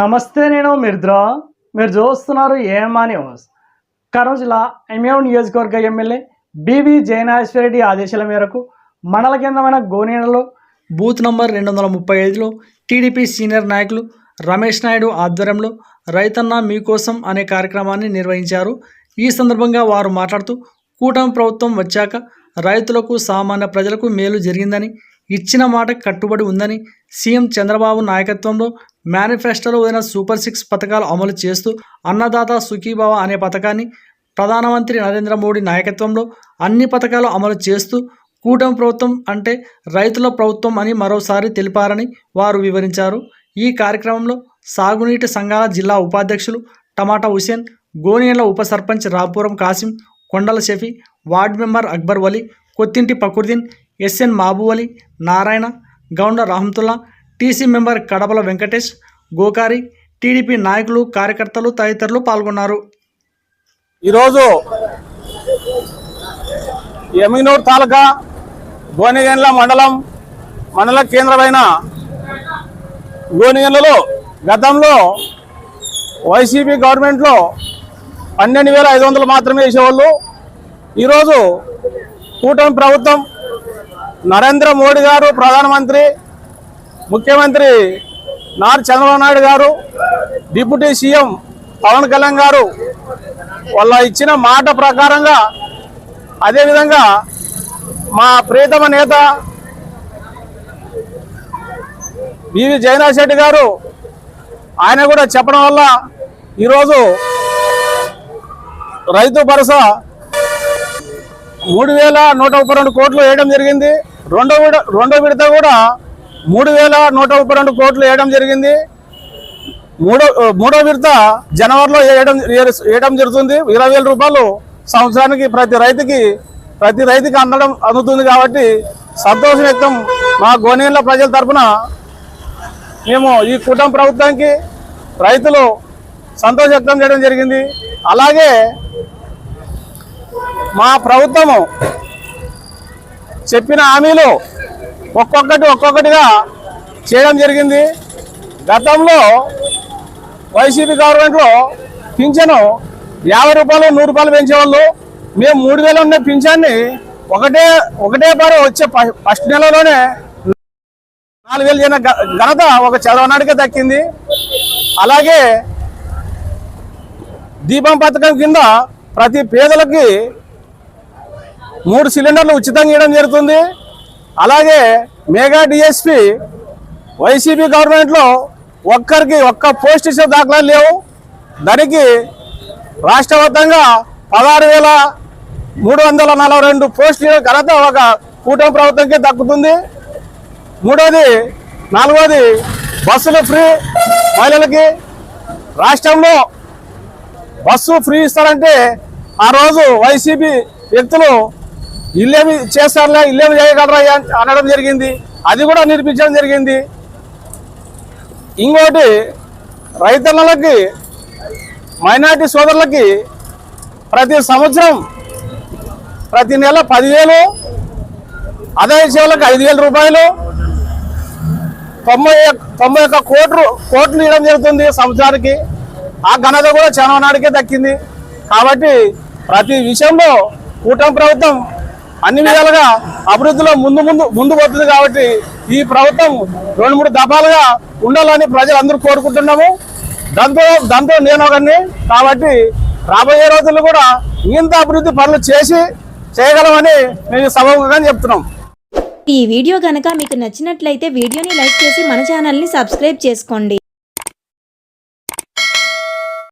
నమస్తే నేను మిర్ద్రా. మీరు చూస్తున్నారు ఏమా న్యూస్. కర్నూలు జిల్లా ఎంఏఓ నియోజకవర్గ ఎమ్మెల్యే బివి జయనాశ్వరరెడ్డి ఆదేశాల మేరకు మండల కేంద్రమైన గోనేనలో బూత్ నంబర్ రెండు వందల ముప్పై ఐదులో టీడీపీ సీనియర్ నాయకులు రమేష్ నాయుడు ఆధ్వర్యంలో రైతన్న మీకోసం అనే కార్యక్రమాన్ని నిర్వహించారు. ఈ సందర్భంగా వారు మాట్లాడుతూ కూటమి ప్రభుత్వం వచ్చాక రైతులకు సామాన్య ప్రజలకు మేలు జరిగిందని ఇచ్చిన మాట కట్టుబడి ఉందని సీఎం చంద్రబాబు నాయకత్వంలో మేనిఫెస్టోలో ఉన్న సూపర్ సిక్స్ పథకాలు అమలు చేస్తూ అన్నదాత సుఖీభావ అనే పథకాన్ని ప్రధానమంత్రి నరేంద్ర మోడీ నాయకత్వంలో అన్ని పథకాలు అమలు చేస్తూ కూటమి ప్రభుత్వం అంటే రైతుల ప్రభుత్వం అని మరోసారి తెలిపారని వారు వివరించారు. ఈ కార్యక్రమంలో సాగునీటి సంఘాల జిల్లా ఉపాధ్యక్షులు టమాటా హుసేన్ గోనియన్ల ఉప sarpanch Rapuram Kasim Kondala Shafi ward member Akbar Vali Kottinti Pakurdeen S N Mabu Ali Narayana Gounda Rahamatullah T C member Kadapala Venkatesh Gokari TDP నాయకులు కార్యకర్తలు తదితరులు పాల్గొన్నారు. ఈరోజు ఎమినూర్ తాలూకా గోనిగండ్ల మండలం మండల కేంద్రమైన గోనిగండ్లలో గతంలో వైసీపీ గవర్నమెంట్లో పన్నెండు వేల ఐదు వందలు మాత్రమే వేసేవాళ్ళు. ఈరోజు కూటమి ప్రభుత్వం నరేంద్ర మోడీ గారు ప్రధానమంత్రి ముఖ్యమంత్రి నారా చంద్రబాబు నాయుడు గారు డిప్యూటీ సీఎం పవన్ కళ్యాణ్ గారు వాళ్ళ ఇచ్చిన మాట ప్రకారంగా అదేవిధంగా మా ప్రియతమ నేత బివి జగన్నాథ్ రెడ్డి గారు ఆయన కూడా చెప్పడం వల్ల ఈరోజు రైతు భరోసా మూడు వేల నూట ముప్పై రెండు కోట్లు వేయడం జరిగింది. రెండో విడ రెండో విడత కూడా మూడు వేల నూట ముప్పై రెండు కోట్లు వేయడం జరిగింది. మూడో మూడో విడత జనవరిలో వేయడం వేయడం జరుగుతుంది. ఇరవై వేల రూపాయలు సంవత్సరానికి ప్రతి రైతుకి ప్రతి రైతుకి అందడం అందుతుంది కాబట్టి సంతోషం వ్యక్తం మా గోనేళ్ళ ప్రజల తరఫున మేము ఈ కుటుంబ ప్రభుత్వానికి రైతులు సంతోష వ్యక్తం చేయడం జరిగింది. అలాగే మా ప్రభుత్వము చెప్పిన హామీలు ఒక్కొక్కటి ఒక్కొక్కటిగా చేయడం జరిగింది. గతంలో వైసీపీ గవర్నమెంట్లో పింఛను యాభై రూపాయలు నూరు రూపాయలు పెంచేవాళ్ళు. మేము మూడు వేలు ఉన్న పింఛాన్ని ఒకటే ఒకటే పారు వచ్చే ఫస్ట్ నెలలోనే నాలుగు వేలు చేయన గ- ఘనత ఒక చదవనాడికే దక్కింది. అలాగే దీపం పథకం కింద ప్రతి పేదలకి మూడు సిలిండర్లు ఉచితంగా ఇవ్వడం జరుగుతుంది. అలాగే మెగా డిఎస్పి వైసీపీ గవర్నమెంట్లో ఒక్కరికి ఒక్క పోస్ట్ ఇచ్చే దాఖలాలు లేవు. దానికి రాష్ట్ర వ్యాప్తంగా పదహారు వేల మూడు వందల నలభై రెండు పోస్టుల ఘనత ఒక కూటమి ప్రభుత్వంకి దక్కుతుంది. మూడోది నాలుగోది బస్సులు ఫ్రీ మహిళలకి. రాష్ట్రంలో బస్సు ఫ్రీ ఇస్తారంటే ఆ రోజు వైసీపీ వ్యక్తులు ఇల్లేమి చేస్తారులే ఇల్లేమి చేయగలరా అనడం జరిగింది. అది కూడా నిరూపించడం జరిగింది. ఇంకోటి రైతన్నలకి మైనార్టీ సోదరులకి ప్రతి సంవత్సరం ప్రతి నెల పదివేలు ఆదాయ సేవలకు ఐదు వేల రూపాయలు తొంభై తొంభై ఒక్క కోట్లు కోట్లు ఇవ్వడం జరుగుతుంది సంవత్సరానికి. ఆ ఘనత కూడా చాలా నాడికే దక్కింది. కాబట్టి ప్రతి విషయంలో కూటమి ప్రభుత్వం అన్ని విధాలుగా అభివృద్ధిలో ముందు ముందు ముందు పోతుంది కాబట్టి ఈ ప్రభుత్వం రెండు మూడు దఫాలుగా ఉండాలని ప్రజలందరూ కోరుకుంటున్నాము. దాంతో దాంతో నేను ఒకరిని కాబట్టి రాబోయే రోజుల్లో కూడా ఇంత అభివృద్ధి పనులు చేసి చేయగలమని మేము సభముఖంగా చెప్తున్నాం. ఈ వీడియో కనుక మీకు నచ్చినట్లయితే వీడియోని లైక్ చేసి మన ఛానల్ని సబ్స్క్రైబ్ చేసుకోండి.